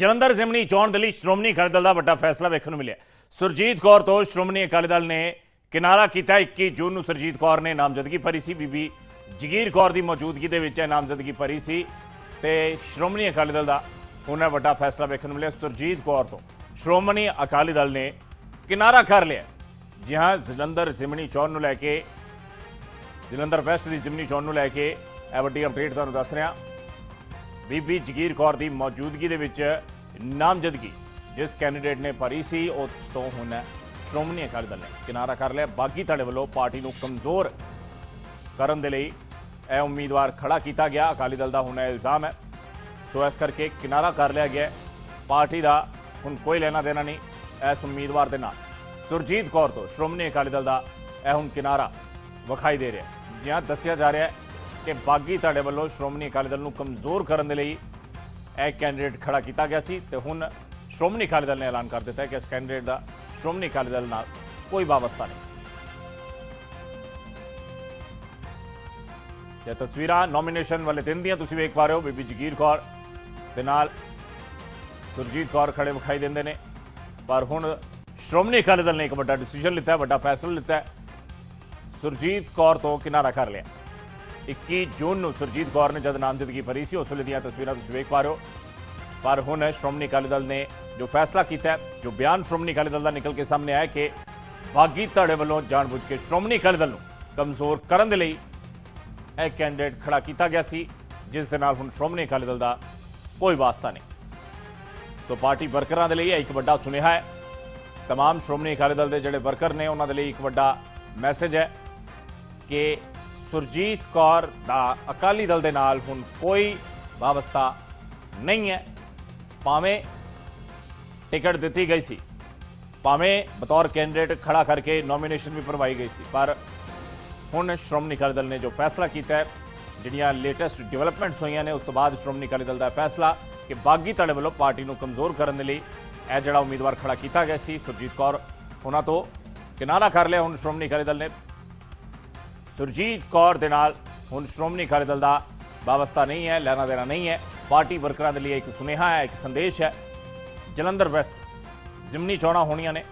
ਜਲੰਧਰ ਜ਼ਿਮਨੀ ਚੋਣ ਦੇ ਲਈ ਸ਼੍ਰੋਮਣੀ ਅਕਾਲੀ ਦਲ ਦਾ ਵੱਡਾ ਫੈਸਲਾ ਵੇਖਣ ਨੂੰ ਮਿਲਿਆ। ਸੁਰਜੀਤ ਕੌਰ ਤੋਂ ਸ਼੍ਰੋਮਣੀ ਅਕਾਲੀ ਦਲ ਨੇ ਕਿਨਾਰਾ ਕੀਤਾ। 21 ਜੂਨ ਨੂੰ ਸੁਰਜੀਤ ਕੌਰ ਨੇ ਨਾਮਜ਼ਦਗੀ ਭਰੀ ਸੀ। ਬੀਬੀ ਜਗੀਰ ਕੌਰ ਦੀ ਮੌਜੂਦਗੀ ਦੇ ਵਿੱਚ ਇਹ ਨਾਮਜ਼ਦਗੀ ਭਰੀ ਸੀ ਤੇ ਸ਼੍ਰੋਮਣੀ ਅਕਾਲੀ ਦਲ ਦਾ ਹੁਣ ਇਹ ਵੱਡਾ ਫੈਸਲਾ ਵੇਖਣ ਨੂੰ ਮਿਲਿਆ। ਸੁਰਜੀਤ ਕੌਰ ਤੋਂ ਸ਼੍ਰੋਮਣੀ ਅਕਾਲੀ ਦਲ ਨੇ ਕਿਨਾਰਾ ਕਰ ਲਿਆ। ਜੀ ਹਾਂ, ਜਲੰਧਰ ਜ਼ਿਮਨੀ ਚੋਣ ਨੂੰ ਲੈ ਕੇ, ਜਲੰਧਰ ਵੈਸਟ ਦੀ ਜ਼ਿਮਨੀ ਚੋਣ ਨੂੰ ਲੈ ਕੇ ਇਹ ਵੱਡੀ ਅਪਡੇਟ ਤੁਹਾਨੂੰ ਦੱਸ ਰਿਹਾ। ਬੀਬੀ ਜਗੀਰ ਕੌਰ ਦੀ ਮੌਜੂਦਗੀ ਦੇ ਵਿੱਚ ਨਾਮਜ਼ਦਗੀ। ਜਿਸ ਕੈਂਡੀਡੇਟ ਨੇ ਭਰੀ ਸੀ, ਉਸ ਤੋਂ ਹੁਣ ਸ਼੍ਰੋਮਣੀ ਅਕਾਲੀ ਦਲ ਨੇ ਕਿਨਾਰਾ ਕਰ ਲਿਆ। ਬਾਗੀ ਧੜੇ ਵੱਲੋਂ ਪਾਰਟੀ ਨੂੰ ਕਮਜ਼ੋਰ ਕਰਨ ਦੇ ਲਈ ਇਹ ਉਮੀਦਵਾਰ ਖੜਾ ਕੀਤਾ ਗਿਆ। ਅਕਾਲੀ ਦਲ ਦਾ ਹੁਣ ਇਹ ਇਲਜ਼ਾਮ ਹੈ। ਸੋ ਇਸ ਕਰਕੇ ਕਿਨਾਰਾ ਕਰ ਲਿਆ ਗਿਆ। ਪਾਰਟੀ ਦਾ ਹੁਣ ਕੋਈ ਲੈਣਾ ਦੇਣਾ ਨਹੀਂ ਇਸ ਉਮੀਦਵਾਰ ਦੇ ਨਾਲ। ਸੁਰਜੀਤ ਕੌਰ ਤੋਂ ਸ਼੍ਰੋਮਣੀ ਅਕਾਲੀ ਦਲ ਦਾ ਇਹ ਹੁਣ ਕਿਨਾਰਾ ਵਿਖਾਈ ਦੇ ਰਿਹਾ। ਹੈ ਦੱਸਿਆ ਜਾ ਰਿਹਾ ਹੈ ਕਿ ਬਾਗੀ ਤੁਹਾਡੇ ਵੱਲੋਂ ਸ਼੍ਰੋਮਣੀ ਅਕਾਲੀ ਦਲ ਨੂੰ ਕਮਜ਼ੋਰ ਕਰਨ ਦੇ ਲਈ ਇਹ ਕੈਂਡੀਡੇਟ ਖੜਾ ਕੀਤਾ ਗਿਆ ਸੀ ਤੇ ਹੁਣ ਸ਼੍ਰੋਮਣੀ ਅਕਾਲੀ ਦਲ ਨੇ ਐਲਾਨ ਕਰ ਦਿੱਤਾ ਹੈ ਕਿ ਇਸ ਕੈਂਡੀਡੇਟ ਦਾ ਸ਼੍ਰੋਮਣੀ ਅਕਾਲੀ ਦਲ ਨਾਲ ਕੋਈ ਵਾਬਸਤਾ ਨਹੀਂ। ਇਹ ਤਸਵੀਰਾਂ ਨੋਮੀਨੇਸ਼ਨ ਵਾਲੇ ਦਿਨ ਦੀਆਂ ਤੁਸੀਂ ਵੇਖ ਪਾ ਰਹੇ ਹੋ। ਬੀਬੀ ਜਗੀਰ ਕੌਰ ਦੇ ਨਾਲ ਸੁਰਜੀਤ ਕੌਰ ਖੜੇ ਵਿਖਾਈ ਦਿੰਦੇ ਨੇ। ਪਰ ਹੁਣ ਸ਼੍ਰੋਮਣੀ ਅਕਾਲੀ ਦਲ ਨੇ ਇੱਕ ਵੱਡਾ ਡਿਸੀਜਨ ਲਿੱਤਾ ਹੈ ਵੱਡਾ ਫੈਸਲਾ ਲਿੱਤਾ ਹੈ। ਸੁਰਜੀਤ ਕੌਰ ਤੋਂ ਕਿਨਾਰਾ ਕਰ ਲਿਆ। 21 ਜੂਨ ਨੂੰ ਸੁਰਜੀਤ ਕੌਰ ਨੇ ਜਦ ਨਾਮਜ਼ਦਗੀ ਭਰੀ ਸੀ ਉਸ ਵੇਲੇ ਦੀਆਂ ਤਸਵੀਰਾਂ ਤੁਸੀਂ ਵੇਖ ਪਾ ਰਹੇ ਹੋ ਪਰ ਹੁਣ ਸ਼੍ਰੋਮਣੀ ਅਕਾਲੀ ਦਲ ਨੇ ਜੋ ਫੈਸਲਾ ਕੀਤਾ ਹੈ ਜੋ ਬਿਆਨ ਸ਼੍ਰੋਮਣੀ ਅਕਾਲੀ ਦਲ ਦਾ ਨਿਕਲ ਕੇ ਸਾਹਮਣੇ ਆਇਆ ਕਿ ਬਾਗੀ ਧੜੇ ਵੱਲੋਂ ਜਾਣਬੁੱਝ ਕੇ ਸ਼੍ਰੋਮਣੀ ਅਕਾਲੀ ਦਲ ਨੂੰ ਕਮਜ਼ੋਰ ਕਰਨ ਦੇ ਲਈ ਇਹ ਕੈਂਡੀਡੇਟ ਖੜਾ ਕੀਤਾ ਗਿਆ ਸੀ ਜਿਸ ਦੇ ਨਾਲ ਹੁਣ ਸ਼੍ਰੋਮਣੀ ਅਕਾਲੀ ਦਲ ਦਾ ਕੋਈ ਵਾਸਤਾ ਨਹੀਂ ਸੋ ਪਾਰਟੀ ਵਰਕਰਾਂ ਦੇ ਲਈ ਇਹ ਇੱਕ ਵੱਡਾ ਸੁਨੇਹਾ ਹੈ तमाम ਸ਼੍ਰੋਮਣੀ ਅਕਾਲੀ ਦਲ ਦੇ ਜਿਹੜੇ ਵਰਕਰ ਨੇ ਉਹਨਾਂ ਦੇ ਲਈ ਇੱਕ ਵੱਡਾ ਮੈਸੇਜ ਹੈ ਕਿ ਸੁਰਜੀਤ ਕੌਰ ਦਾ ਅਕਾਲੀ ਦਲ ਦੇ ਨਾਲ ਹੁਣ ਕੋਈ ਵਾਬਸਤਾ ਨਹੀਂ ਹੈ। ਭਾਵੇਂ ਟਿਕਟ ਦਿੱਤੀ ਗਈ ਸੀ, ਭਾਵੇਂ ਬਤੌਰ ਕੈਂਡੀਡੇਟ ਖੜਾ ਕਰਕੇ ਨੋਮੀਨੇਸ਼ਨ ਵੀ ਭਰਵਾਈ ਗਈ ਸੀ, ਪਰ ਹੁਣ ਸ਼੍ਰੋਮਣੀ ਅਕਾਲੀ ਦਲ ਨੇ ਜੋ ਫੈਸਲਾ ਕੀਤਾ ਹੈ, ਜਿਹੜੀਆਂ ਲੇਟੈਸਟ ਡਿਵੈਲਪਮੈਂਟਸ ਹੋਈਆਂ ਨੇ, ਉਸ ਤੋਂ ਬਾਅਦ ਸ਼੍ਰੋਮਣੀ ਅਕਾਲੀ ਦਲ ਦਾ ਫੈਸਲਾ ਕਿ ਬਾਗੀ ਧੜੇ ਵੱਲੋਂ ਪਾਰਟੀ ਨੂੰ ਕਮਜ਼ੋਰ ਕਰਨ ਦੇ ਲਈ ਇਹ ਜਿਹੜਾ ਉਮੀਦਵਾਰ ਖੜਾ ਕੀਤਾ ਗਿਆ ਸੀ, ਸੁਰਜੀਤ ਕੌਰ, ਉਹਨਾਂ ਤੋਂ ਕਿਨਾਰਾ ਕਰ ਲਿਆ ਹੁਣ ਸ਼੍ਰੋਮਣੀ ਅਕਾਲੀ ਦਲ ਨੇ। ਸੁਰਜੀਤ ਕੌਰ ਦੇ ਨਾਲ ਹੁਣ ਸ਼੍ਰੋਮਣੀ ਅਕਾਲੀ ਦਲ ਦਾ ਵਾਬਸਤਾ ਨਹੀਂ ਹੈ ਲੈਣਾ ਦੇਣਾ ਨਹੀਂ ਹੈ। ਪਾਰਟੀ ਵਰਕਰਾਂ ਦੇ ਲਈ ਇੱਕ ਸੁਨੇਹਾ ਹੈ, ਇੱਕ ਸੰਦੇਸ਼ ਹੈ। ਜਲੰਧਰ ਵੈਸਟ ਜ਼ਿਮਨੀ ਚੋਣਾਂ ਹੋਣੀਆਂ ਨੇ।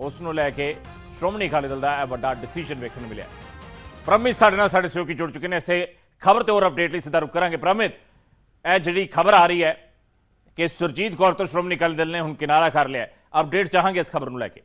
ਉਸ ਨੂੰ ਲੈ ਕੇ ਸ਼੍ਰੋਮਣੀ ਅਕਾਲੀ ਦਲ ਦਾ ਇਹ ਵੱਡਾ ਡਿਸੀਜਨ ਵੇਖਣ ਨੂੰ ਮਿਲਿਆ। ਪ੍ਰਮਿਤ ਸਾਡੇ ਨਾਲ ਸਾਡੇ ਸਹਿਯੋਗੀ ਜੁੜ ਚੁੱਕੇ ਨੇ। ਇਸੇ ਖਬਰ ਤੇ ਹੋਰ ਅਪਡੇਟ ਲਈ ਸਿੱਧਾ ਰੁਕ ਕਰਾਂਗੇ। ਪ੍ਰਮਿਤ, ਇਹ ਜਿਹੜੀ ਖਬਰ ਆ ਰਹੀ ਹੈ ਕਿ ਸੁਰਜੀਤ ਕੌਰ ਤੋਂ ਸ਼੍ਰੋਮਣੀ ਅਕਾਲੀ ਦਲ ਨੇ ਹੁਣ ਕਿਨਾਰਾ ਕਰ ਲਿਆ ਅਪਡੇਟ ਚਾਹਾਂਗੇ ਇਸ ਖਬਰ ਨੂੰ ਲੈ ਕੇ।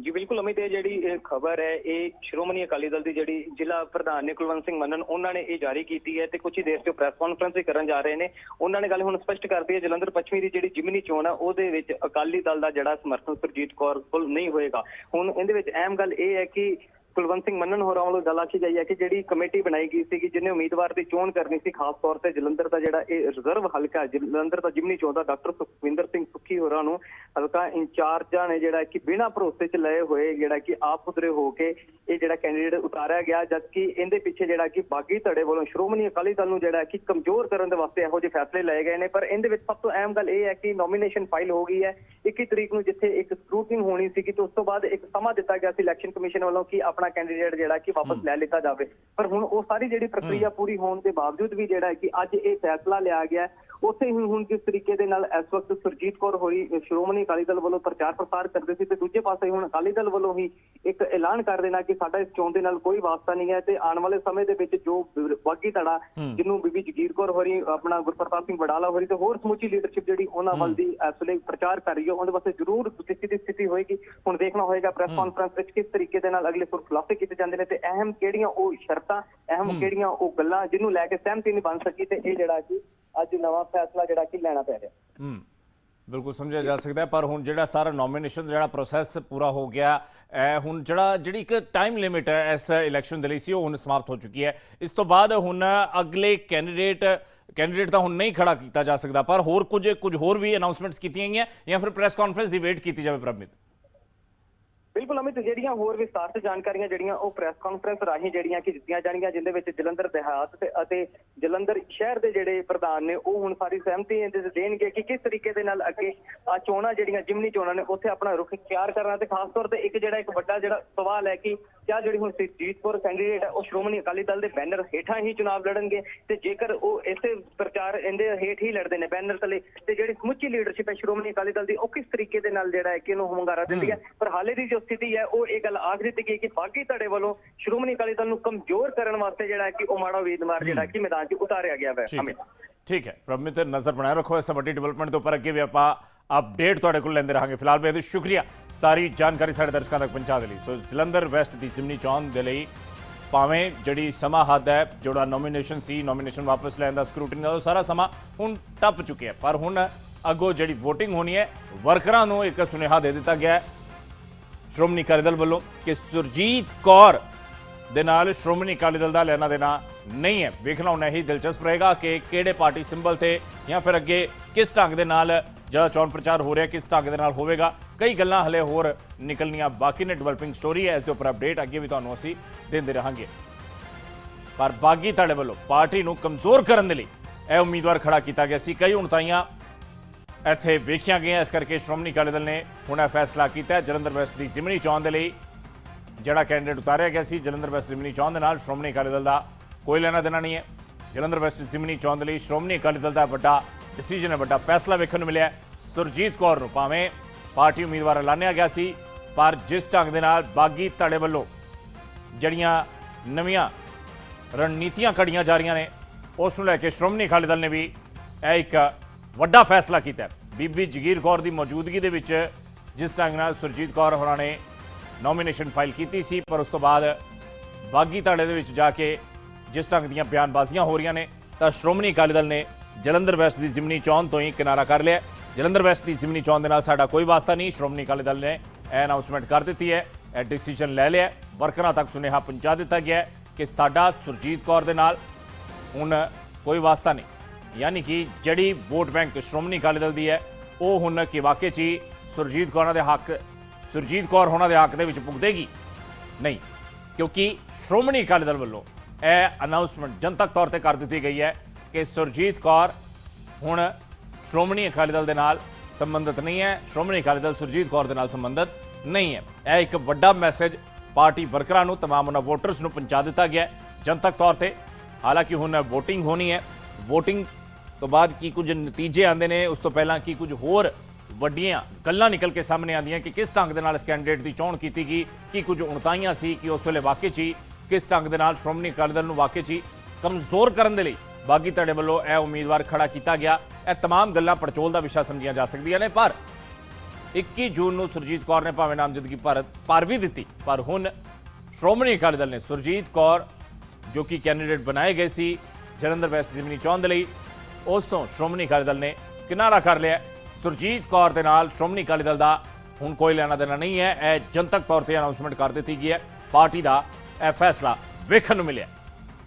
ਜੀ, ਬਿਲਕੁਲ ਅਮਿਤ, ਇਹ ਜਿਹੜੀ ਖਬਰ ਹੈ, ਇਹ ਸ਼੍ਰੋਮਣੀ ਅਕਾਲੀ ਦਲ ਦੀ ਜਿਹੜੀ ਜ਼ਿਲ੍ਹਾ ਪ੍ਰਧਾਨ ਨੇ ਕੁਲਵੰਤ ਸਿੰਘ ਮੰਨਨ, ਉਹਨਾਂ ਨੇ ਇਹ ਜਾਰੀ ਕੀਤੀ ਹੈ ਤੇ ਕੁਝ ਹੀ ਦੇਰ ਤੋਂ ਪ੍ਰੈਸ ਕਾਨਫਰੰਸ ਵੀ ਕਰਨ ਜਾ ਰਹੇ ਨੇ। ਉਹਨਾਂ ਨੇ ਗੱਲ ਹੁਣ ਸਪਸ਼ਟ ਕਰਤੀ ਹੈ, ਜਲੰਧਰ ਪੱਛਮੀ ਦੀ ਜਿਹੜੀ ਜਿਮਨੀ ਚੋਣ ਹੈ ਉਹਦੇ ਵਿੱਚ ਅਕਾਲੀ ਦਲ ਦਾ ਜਿਹੜਾ ਸਮਰਥਨ ਸੁਰਜੀਤ ਕੌਰ ਕੋਲ ਨਹੀਂ ਹੋਏਗਾ। ਹੁਣ ਇਹਦੇ ਵਿੱਚ ਅਹਿਮ ਗੱਲ ਇਹ ਹੈ ਕਿ ਕੁਲਵੰਤ ਸਿੰਘ ਮੰਨਣ ਹੋਰਾਂ ਵੱਲੋਂ ਗੱਲ ਆਖੀ ਗਈ ਹੈ ਕਿ ਜਿਹੜੀ ਕਮੇਟੀ ਬਣਾਈ ਗਈ ਸੀ ਕਿ ਜਿਹਨੇ ਉਮੀਦਵਾਰ ਦੀ ਚੋਣ ਕਰਨੀ ਸੀ, ਖਾਸ ਤੌਰ ਤੇ ਜਲੰਧਰ ਦਾ ਜਿਹੜਾ ਇਹ ਰਿਜ਼ਰਵ ਹਲਕਾ ਜਲੰਧਰ ਦਾ ਜਿਮਨੀ ਚੋਣ ਦਾ ਡਾਕਟਰ ਸੁਖਵਿੰਦਰ ਸਿੰਘ ਸੁੱਖੀ ਹੋਰਾਂ ਨੂੰ ਹਲਕਾ ਇੰਚਾਰਜਾਂ ਨੇ ਜਿਹੜਾ ਕਿ ਬਿਨਾਂ ਭਰੋਸੇ ਚ ਲਏ ਹੋਏ ਜਿਹੜਾ ਕਿ ਆਪ ਉਧਰੇ ਹੋ ਕੇ ਇਹ ਜਿਹੜਾ ਕੈਂਡੀਡੇਟ ਉਤਾਰਿਆ ਗਿਆ, ਜਦਕਿ ਇਹਦੇ ਪਿੱਛੇ ਜਿਹੜਾ ਕਿ ਬਾਗੀ ਧੜੇ ਵੱਲੋਂ ਸ਼੍ਰੋਮਣੀ ਅਕਾਲੀ ਦਲ ਨੂੰ ਜਿਹੜਾ ਕਿ ਕਮਜ਼ੋਰ ਕਰਨ ਦੇ ਵਾਸਤੇ ਇਹੋ ਜਿਹੇ ਫੈਸਲੇ ਲਏ ਗਏ ਨੇ, ਪਰ ਇਹਦੇ ਵਿੱਚ ਸਭ ਤੋਂ ਅਹਿਮ ਗੱਲ ਇਹ ਹੈ ਕਿ ਨੋਮੀਨੇਸ਼ਨ ਫਾਈਲ ਹੋ ਗਈ ਹੈ 21 ਤਰੀਕ ਨੂੰ ਜਿੱਥੇ ਇੱਕ ਸਕਰੂਟਿੰਗ ਹੋਣੀ ਸੀ ਕਿ ਤੇ ਉਸ ਤੋਂ ਬਾਅਦ ਇੱਕ ਸਮਾਂ ਦਿੱਤਾ ਗਿਆ ਸੀ ਇਲੈਕਸ਼ਨ ਕਮਿਸ਼ਨ ਵੱਲੋਂ ਕਿ ਆਪਣਾ ਕੈਂਡੀਡੇਟ ਜਿਹੜਾ ਕਿ ਵਾਪਸ ਲੈ ਲਿੱਤਾ ਜਾਵੇ। ਪਰ ਹੁਣ ਉਹ ਸਾਰੀ ਜਿਹੜੀ ਪ੍ਰਕਿਰਿਆ ਪੂਰੀ ਹੋਣ ਦੇ ਬਾਵਜੂਦ ਵੀ ਜਿਹੜਾ ਕਿ ਅੱਜ ਇਹ ਫੈਸਲਾ ਲਿਆ ਗਿਆ ਉੱਥੇ ਹੀ ਹੁਣ ਜਿਸ ਤਰੀਕੇ ਦੇ ਨਾਲ ਇਸ ਵਕਤ ਸੁਰਜੀਤ ਕੌਰ ਹੋਰੀ ਸ਼੍ਰੋਮਣੀ ਅਕਾਲੀ ਦਲ ਵੱਲੋਂ ਪ੍ਰਚਾਰ ਪ੍ਰਸਾਰ ਕਰਦੇ ਸੀ ਤੇ ਦੂਜੇ ਪਾਸੇ ਹੁਣ ਅਕਾਲੀ ਦਲ ਵੱਲੋਂ ਹੀ ਇੱਕ ਐਲਾਨ ਕਰ ਦੇਣਾ ਕਿ ਸਾਡਾ ਇਸ ਚੋਣ ਦੇ ਨਾਲ ਕੋਈ ਵਾਸਤਾ ਨਹੀਂ ਹੈ ਤੇ ਆਉਣ ਵਾਲੇ ਸਮੇਂ ਦੇ ਵਿੱਚ ਜੋ ਬਾਗੀ ਧੜਾ ਜਿਹਨੂੰ ਬੀਬੀ ਜਗੀਰ ਕੌਰ ਹੋਰੀ ਆਪਣਾ ਗੁਰਪ੍ਰਤਾਪ ਸਿੰਘ ਵਡਾਲਾ ਹੋਰੀ ਤੇ ਹੋਰ ਸਮੁੱਚੀ ਲੀਡਰਸ਼ਿਪ ਜਿਹੜੀ ਉਹਨਾਂ ਵੱਲ ਦੀ ਇਸ ਵੇਲੇ ਪ੍ਰਚਾਰ ਕਰ ਰਹੀ ਹੈ ਉਹਦੇ ਵਾਸਤੇ ਜ਼ਰੂਰ ਕਿਸੇ ਦੀ ਸਥਿਤੀ ਹੋਏਗੀ। ਹੁਣ ਦੇਖਣਾ ਹੋਏਗਾ ਪ੍ਰੈਸ ਕਾਨਫਰੰਸ ਵਿੱਚ ਕਿਸ ਤਰੀਕੇ ਦੇ ਨਾਲ ਅਗਲੇ ਸੁਰ ਖੁਲਾਸੇ ਕੀਤੇ ਜਾਂਦੇ ਨੇ ਤੇ ਅਹਿਮ ਕਿਹੜੀਆਂ ਉਹ ਸ਼ਰਤਾਂ ਅਹਿਮ ਕਿਹੜੀਆਂ ਉਹ ਗੱਲਾਂ ਜਿਹਨੂੰ ਲੈ ਕੇ ਸਹਿਮਤੀ ਨਹੀਂ ਬਣ ਸਕੀ ਤੇ ਇਹ ਜਿਹੜਾ ਕਿ ਅੱਜ ਨਵਾਂ ਫੈਸਲਾ ਜਿਹੜਾ ਕਿ ਲੈਣਾ ਪੈ ਰਿਹਾ। ਹੂੰ ਬਿਲਕੁਲ ਸਮਝਿਆ ਜਾ ਸਕਦਾ ਪਰ ਹੁਣ ਜਿਹੜਾ ਸਾਰਾ ਨੋਮੀਨੇਸ਼ਨ ਜਿਹੜਾ ਪ੍ਰੋਸੈਸ ਪੂਰਾ ਹੋ ਗਿਆ ਹੁਣ ਜਿਹੜਾ ਜਿਹੜੀ ਇੱਕ ਟਾਈਮ ਲਿਮਿਟ ਹੈ ਇਸ ਇਲੈਕਸ਼ਨ ਦੇ ਲਈ ਸੀ ਉਹ ਹੁਣ ਸਮਾਪਤ ਹੋ ਚੁੱਕੀ ਹੈ। ਇਸ ਤੋਂ ਬਾਅਦ ਹੁਣ ਅਗਲੇ ਕੈਂਡੀਡੇਟ ਕੈਂਡੀਡੇਟ ਤਾਂ ਹੁਣ ਨਹੀਂ ਖੜਾ ਕੀਤਾ ਜਾ ਸਕਦਾ ਪਰ ਹੋਰ ਕੁਝ ਕੁਝ ਹੋਰ ਵੀ ਅਨਾਉਂਸਮੈਂਟਸ ਕੀਤੀਆਂ ਗਈਆਂ ਜਾਂ ਫਿਰ ਪ੍ਰੈਸ ਕਾਨਫਰੰਸ ਦੀ ਵੇਟ ਕੀਤੀ ਜਾਵੇ ਪ੍ਰਭਮਿਤ ਬਿਲਕੁਲ ਅਮਿਤ ਜਿਹੜੀਆਂ ਹੋਰ ਵਿਸਤਾਰ ਤੇ ਜਾਣਕਾਰੀਆਂ ਜਿਹੜੀਆਂ ਉਹ ਪ੍ਰੈਸ ਕਾਨਫਰੰਸ ਰਾਹੀਂ ਜਿਹੜੀਆਂ ਕਿ ਦਿੱਤੀਆਂ ਜਾਣਗੀਆਂ ਜਿੰਦੇ ਵਿੱਚ ਜਲੰਧਰ ਦਿਹਾਤ ਤੇ ਅਤੇ ਜਲੰਧਰ ਸ਼ਹਿਰ ਦੇ ਜਿਹੜੇ ਪ੍ਰਧਾਨ ਨੇ ਉਹ ਹੁਣ ਸਾਰੀ ਸਹਿਮਤੀ ਇਹਦੇ ਤੇ ਦੇਣਗੇ ਕਿ ਕਿਸ ਤਰੀਕੇ ਦੇ ਨਾਲ ਅੱਗੇ ਆ ਚੋਣਾਂ ਜਿਹੜੀਆਂ ਜਿਮਨੀ ਚੋਣਾਂ ਨੇ ਉੱਥੇ ਆਪਣਾ ਰੁਖ ਇਖਤਿਆਰ ਕਰਨਾ ਤੇ ਖਾਸ ਤੌਰ ਤੇ ਇੱਕ ਜਿਹੜਾ ਇੱਕ ਵੱਡਾ ਜਿਹੜਾ ਸਵਾਲ ਹੈ ਕਿ ਕਿਆ ਜਿਹੜੀ ਹੁਣ ਸੁਰਜੀਤ ਕੌਰ ਕੈਂਡੀਡੇਟ ਹੈ ਉਹ ਸ਼੍ਰੋਮਣੀ ਅਕਾਲੀ ਦਲ ਦੇ ਬੈਨਰ ਹੇਠਾਂ ਹੀ ਚੁਣਾਵ ਲੜਨਗੇ ਤੇ ਜੇਕਰ ਉਹ ਇਸੇ ਪ੍ਰਚਾਰ ਇਹਦੇ ਹੇਠ ਹੀ ਲੜਦੇ ਨੇ ਬੈਨਰ ਤਲੇ ਤੇ ਜਿਹੜੀ ਸਮੁੱਚੀ ਲੀਡਰਸ਼ਿਪ ਹੈ ਸ਼੍ਰੋਮਣੀ ਅਕਾਲੀ ਦਲ ਦੀ ਉਹ ਕਿਸ ਤਰੀਕੇ ਦੇ ਨਾਲ ਜਿਹੜਾ ਹੈ ਕਿ ਇਹਨੂੰ ਹੰਗਾਰਾ ਦਿੰਦੀ ਹੈ। ਪਰ ਹਾਲੇ ਦੀ ਜੋ ਸਥਿਤੀ ਹੈ ਉਹ ਇਹ ਗੱਲ ਆਖ ਦਿੱਤੀ ਗਈ ਕਿ ਬਾਗੀ ਧੜੇ ਵੱਲੋਂ ਸ਼੍ਰੋਮਣੀ ਅਕਾਲੀ ਦਲ ਨੂੰ ਕਮਜ਼ੋਰ ਕਰਨ ਵਾਸਤੇ ਜਿਹੜਾ ਹੈ ਕਿ ਉਹ ਮਾੜਾ ਉਮੀਦਵਾਰ ਜਿਹੜਾ ਕਿ ਮੈਦਾਨ 'ਚ ਉਤਾਰਿਆ ਗਿਆ ਹੈ ਠੀਕ ਅਮਿਤ। ਹੈ ਠੀਕ ਹੈ। ਪ੍ਰਮਿਤ ਨਜ਼ਰ ਬਣਾਏ ਰੱਖੋ ਇਸ ਵੱਡੀ ਡਿਵੈਲਪਮੈਂਟ ਦੇ ਉੱਪਰ। ਅੱਗੇ ਵੀ ਆਪਾਂ ਅਪਡੇਟ ਤੁਹਾਡੇ ਕੋਲ ਲੈਂਦੇ ਰਹਾਂਗੇ। ਫਿਲਹਾਲ ਬੇਹਦ ਸ਼ੁਕਰੀਆ। ਸਾਰੀ ਜਾਣਕਾਰੀ ਸਾਡੇ ਦਰਸ਼ਕਾਂ ਤੱਕ ਪਹੁੰਚਾ ਦੇ ਲਈ। ਸੋ ਜਲੰਧਰ ਵੈਸਟ ਦੀ ਜ਼ਿਮਨੀ ਚੋਣ ਦੇ ਲਈ ਭਾਵੇਂ ਜਿਹੜੀ ਸਮਾਂ ਹੱਦ ਹੈ ਜਿਹੜਾ ਨੋਮੀਨੇਸ਼ਨ ਸੀ ਨੋਮੀਨੇਸ਼ਨ ਵਾਪਸ ਲੈਣ ਦਾ ਸਕਰੂਟਨੀ ਦਾ ਸਾਰਾ ਸਮਾਂ ਹੁਣ ਟੱਪ ਚੁੱਕਿਆ। ਪਰ ਹੁਣ ਅੱਗੋਂ ਜਿਹੜੀ VOTING ਹੋਣੀ ਹੈ ਵਰਕਰਾਂ ਨੂੰ ਇੱਕ ਸੁਨੇਹਾ ਦੇ ਦਿੱਤਾ ਗਿਆ ਹੈ। ਸ਼੍ਰੋਮਣੀ ਅਕਾਲੀ ਦਲ ਵੱਲੋਂ ਕਿ ਸੁਰਜੀਤ ਕੌਰ ਦੇ ਨਾਲ ਸ਼੍ਰੋਮਣੀ ਅਕਾਲੀ ਦਲ ਦਾ ਲੈਣਾ ਦੇਣਾ ਨਹੀਂ ਹੈ। ਵੇਖਣਾ ਹੁਣ ਇਹੀ ਦਿਲਚਸਪ ਰਹੇਗਾ ਕਿ ਕਿਹੜੇ ਪਾਰਟੀ ਸਿੰਬਲ ਤੇ ਜਾਂ ਫਿਰ ਅੱਗੇ ਕਿਸ ਢੰਗ ਦੇ ਨਾਲ ਜਿਹੜਾ ਚੋਣ ਪ੍ਰਚਾਰ ਹੋ ਰਿਹਾ, ਕਿਸ ਢੰਗ ਦੇ ਨਾਲ ਹੋਵੇਗਾ। ਕਈ ਗੱਲਾਂ ਹਲੇ ਹੋਰ ਨਿਕਲਣੀਆਂ ਬਾਕੀ ਨੇ। ਡਿਵੈਲਪਿੰਗ ਸਟੋਰੀ ਹੈ, ਇਸ ਦੇ ਉੱਪਰ ਅਪਡੇਟ ਅੱਗੇ ਵੀ ਤੁਹਾਨੂੰ ਅਸੀਂ ਦਿੰਦੇ ਰਹਾਂਗੇ। ਪਰ ਬਾਗੀ ਧੜੇ ਵੱਲੋਂ ਪਾਰਟੀ ਨੂੰ ਕਮਜ਼ੋਰ ਕਰਨ ਦੇ ਲਈ ਇਹ ਉਮੀਦਵਾਰ ਖੜਾ ਕੀਤਾ ਗਿਆ ਸੀ। ਕਈ ਉਣਤਾਈਆਂ ਇੱਥੇ ਵੇਖੀਆਂ ਗਈਆਂ। ਇਸ ਕਰਕੇ ਸ਼੍ਰੋਮਣੀ ਅਕਾਲੀ ਦਲ ਨੇ ਹੁਣ ਇਹ ਫੈਸਲਾ ਕੀਤਾ ਹੈ ਜਲੰਧਰ ਵੈਸਟ ਦੀ ਜ਼ਿਮਨੀ ਚੋਣ ਦੇ ਲਈ, ਜਿਹੜਾ ਕੈਂਡੀਡੇਟ ਉਤਾਰਿਆ ਗਿਆ ਸੀ ਜਲੰਧਰ ਵੈਸਟ ਜ਼ਿਮਨੀ ਚੋਣ ਦੇ ਨਾਲ ਸ਼੍ਰੋਮਣੀ ਅਕਾਲੀ ਦਲ ਦਾ ਕੋਈ ਲੈਣਾ ਦੇਣਾ ਨਹੀਂ ਹੈ। ਜਲੰਧਰ ਵੈਸਟ ਜ਼ਿਮਨੀ ਚੋਣ ਦੇ ਲਈ ਸ਼੍ਰੋਮਣੀ ਅਕਾਲੀ ਦਲ ਦਾ ਵੱਡਾ ਡਿਸੀਜਨ ਹੈ, ਵੱਡਾ ਫੈਸਲਾ ਵੇਖਣ ਨੂੰ ਮਿਲਿਆ ਸੁਰਜੀਤ ਕੌਰ ਨੂੰ ਭਾਵੇਂ ਪਾਰਟੀ ਉਮੀਦਵਾਰ ਐਲਾਨਿਆ ਗਿਆ ਸੀ, ਪਰ ਜਿਸ ਢੰਗ ਦੇ ਨਾਲ ਬਾਗੀ ਧੜੇ ਵੱਲੋਂ ਜਿਹੜੀਆਂ ਨਵੀਆਂ ਰਣਨੀਤੀਆਂ ਘੜੀਆਂ ਜਾ ਰਹੀਆਂ ਨੇ, ਉਸ ਨੂੰ ਲੈ ਕੇ ਸ਼੍ਰੋਮਣੀ ਅਕਾਲੀ ਦਲ ਨੇ ਵੀ ਇਹ ਇੱਕ ਵੱਡਾ ਫੈਸਲਾ ਕੀਤਾ ਬੀਬੀ ਜਗੀਰ ਕੌਰ ਦੀ ਮੌਜੂਦਗੀ ਦੇ ਵਿੱਚ ਜਿਸ ਢੰਗ ਨਾਲ ਸੁਰਜੀਤ ਕੌਰ ਹੋਰਾਂ ਨੇ ਨੋਮੀਨੇਸ਼ਨ ਫਾਈਲ ਕੀਤੀ ਸੀ, ਪਰ ਉਸ ਤੋਂ ਬਾਅਦ ਬਾਗੀ ਧਾੜੇ ਦੇ ਵਿੱਚ ਜਾ ਕੇ ਜਿਸ ਢੰਗ ਦੀਆਂ ਬਿਆਨਬਾਜ਼ੀਆਂ ਹੋ ਰਹੀਆਂ ਨੇ, ਤਾਂ ਸ਼੍ਰੋਮਣੀ ਅਕਾਲੀ ਦਲ ਨੇ ਜਲੰਧਰ ਵੈਸਟ ਦੀ ਜ਼ਿਮਨੀ ਚੋਣ ਤੋਂ ਹੀ ਕਿਨਾਰਾ ਕਰ ਲਿਆ। ਜਲੰਧਰ ਵੈਸਟ ਦੀ ਜ਼ਿਮਨੀ ਚੋਣ ਦੇ ਨਾਲ ਸਾਡਾ ਕੋਈ ਵਾਸਤਾ ਨਹੀਂ, ਸ਼੍ਰੋਮਣੀ ਅਕਾਲੀ ਦਲ ਨੇ ਇਹ ਅਨਾਉਂਸਮੈਂਟ ਕਰ ਦਿੱਤੀ ਹੈ, ਇਹ ਡਿਸੀਜਨ ਲੈ ਲਿਆ ਵਰਕਰਾਂ ਤੱਕ ਸੁਨੇਹਾ ਪਹੁੰਚਾ ਦਿੱਤਾ ਗਿਆ ਕਿ ਸਾਡਾ ਸੁਰਜੀਤ ਕੌਰ ਦੇ ਨਾਲ ਹੁਣ ਕੋਈ ਵਾਸਤਾ ਨਹੀਂ। ਯਾਨੀ ਕਿ ਜਿਹੜੀ ਵੋਟ ਬੈਂਕ ਸ਼੍ਰੋਮਣੀ ਅਕਾਲੀ ਦਲ ਦੀ ਹੈ, ਉਹ ਹੁਣ ਕਿ ਵਾਕਈ 'ਚ ਹੀ ਸੁਰਜੀਤ ਕੌਰਾਂ ਦੇ ਹੱਕ, ਸੁਰਜੀਤ ਕੌਰ ਹੋਣਾ ਦੇ ਹੱਕ ਦੇ ਵਿੱਚ ਪੁੱਗਦੇਗੀ ਨਹੀਂ, ਕਿਉਂਕਿ ਸ਼੍ਰੋਮਣੀ ਅਕਾਲੀ ਦਲ ਵੱਲੋਂ ਇਹ ਅਨਾਉਂਸਮੈਂਟ ਜਨਤਕ ਤੌਰ ਤੇ ਕਰ ਦਿੱਤੀ ਗਈ ਹੈ ਕਿ ਸੁਰਜੀਤ ਕੌਰ ਹੁਣ ਸ਼੍ਰੋਮਣੀ ਅਕਾਲੀ ਦਲ ਦੇ ਨਾਲ ਸੰਬੰਧਿਤ ਨਹੀਂ ਹੈ, ਸ਼੍ਰੋਮਣੀ ਅਕਾਲੀ ਦਲ ਸੁਰਜੀਤ ਕੌਰ ਦੇ ਨਾਲ ਸੰਬੰਧਿਤ ਨਹੀਂ ਹੈ। ਇਹ ਇੱਕ ਵੱਡਾ ਮੈਸੇਜ ਪਾਰਟੀ ਵਰਕਰਾਂ ਨੂੰ, ਤਮਾਮ ਉਹਨਾਂ ਵੋਟਰਸ ਨੂੰ ਪਹੁੰਚਾ ਦਿੱਤਾ ਗਿਆ ਜਨਤਕ ਤੌਰ ਤੇ। ਹਾਲਾਂਕਿ ਹੁਣ VOTING ਹੋਣੀ ਹੈ, VOTING ਤੋਂ ਬਾਅਦ ਕੀ ਕੁਝ ਨਤੀਜੇ ਆਉਂਦੇ ਨੇ ਉਸ ਤੋਂ ਪਹਿਲਾਂ ਕੀ ਕੁਝ ਹੋਰ ਵੱਡੀਆਂ ਗੱਲਾਂ ਨਿਕਲ ਕੇ ਸਾਹਮਣੇ ਆਉਂਦੀਆਂ ਕਿ ਕਿਸ ਢੰਗ ਦੇ ਨਾਲ ਇਸ ਕੈਂਡੀਡੇਟ ਦੀ ਚੋਣ ਕੀਤੀ ਗਈ ਕੀ ਕੁਝ ਉਣਤਾਈਆਂ ਸੀ ਕਿ ਉਸ ਵੇਲੇ ਵਾਕਈ 'ਚ ਹੀ ਕਿਸ ਢੰਗ ਦੇ ਨਾਲ ਸ਼੍ਰੋਮਣੀ ਅਕਾਲੀ ਦਲ ਨੂੰ ਵਾਕਈ 'ਚ ਹੀ ਕਮਜ਼ੋਰ ਕਰਨ ਦੇ ਲਈ ਬਾਗੀ ਧੜੇ ਵੱਲੋਂ ਇਹ ਉਮੀਦਵਾਰ ਖੜਾ ਕੀਤਾ ਗਿਆ ਇਹ तमाम ਗੱਲਾਂ ਪੜਚੋਲ ਦਾ ਵਿਸ਼ਾ ਸਮਝੀਆਂ ਜਾ ਸਕਦੀਆਂ ਨੇ ਪਰ 21 ਜੂਨ ਨੂੰ ਸੁਰਜੀਤ ਕੌਰ ਨੇ ਭਾਵੇਂ ਨਾਮਜ਼ਦਗੀ ਭਾਰਤ ਪਰ ਵੀ ਦਿੱਤੀ ਪਰ ਹੁਣ ਸ਼੍ਰੋਮਣੀ ਅਕਾਲੀ ਦਲ ਨੇ ਸੁਰਜੀਤ ਕੌਰ ਜੋ ਕਿ ਕੈਂਡੀਡੇਟ ਬਣਾਏ ਗਏ ਸੀ ਜਲੰਧਰ ਵੈਸਟ ਜ਼ਿਮਨੀ ਚੋਣ ਦੇ ਲਈ ਉਸ ਤੋਂ ਸ਼੍ਰੋਮਣੀ ਅਕਾਲੀ ਦਲ ਨੇ ਕਿਨਾਰਾ ਕਰ ਲਿਆ ਸੁਰਜੀਤ ਕੌਰ ਦੇ ਨਾਲ ਸ਼੍ਰੋਮਣੀ ਅਕਾਲੀ ਦਲ ਦਾ ਹੁਣ ਕੋਈ ਲੈਣਾ ਦੇਣਾ ਨਹੀਂ ਹੈ। ਇਹ ਜਨਤਕ ਤੌਰ ਤੇ ਅਨਾਉਂਸਮੈਂਟ ਕਰ ਦਿੱਤੀ ਗਈ ਹੈ। ਪਾਰਟੀ ਦਾ ਇਹ ਫੈਸਲਾ ਵੇਖਣ ਨੂੰ ਮਿਲਿਆ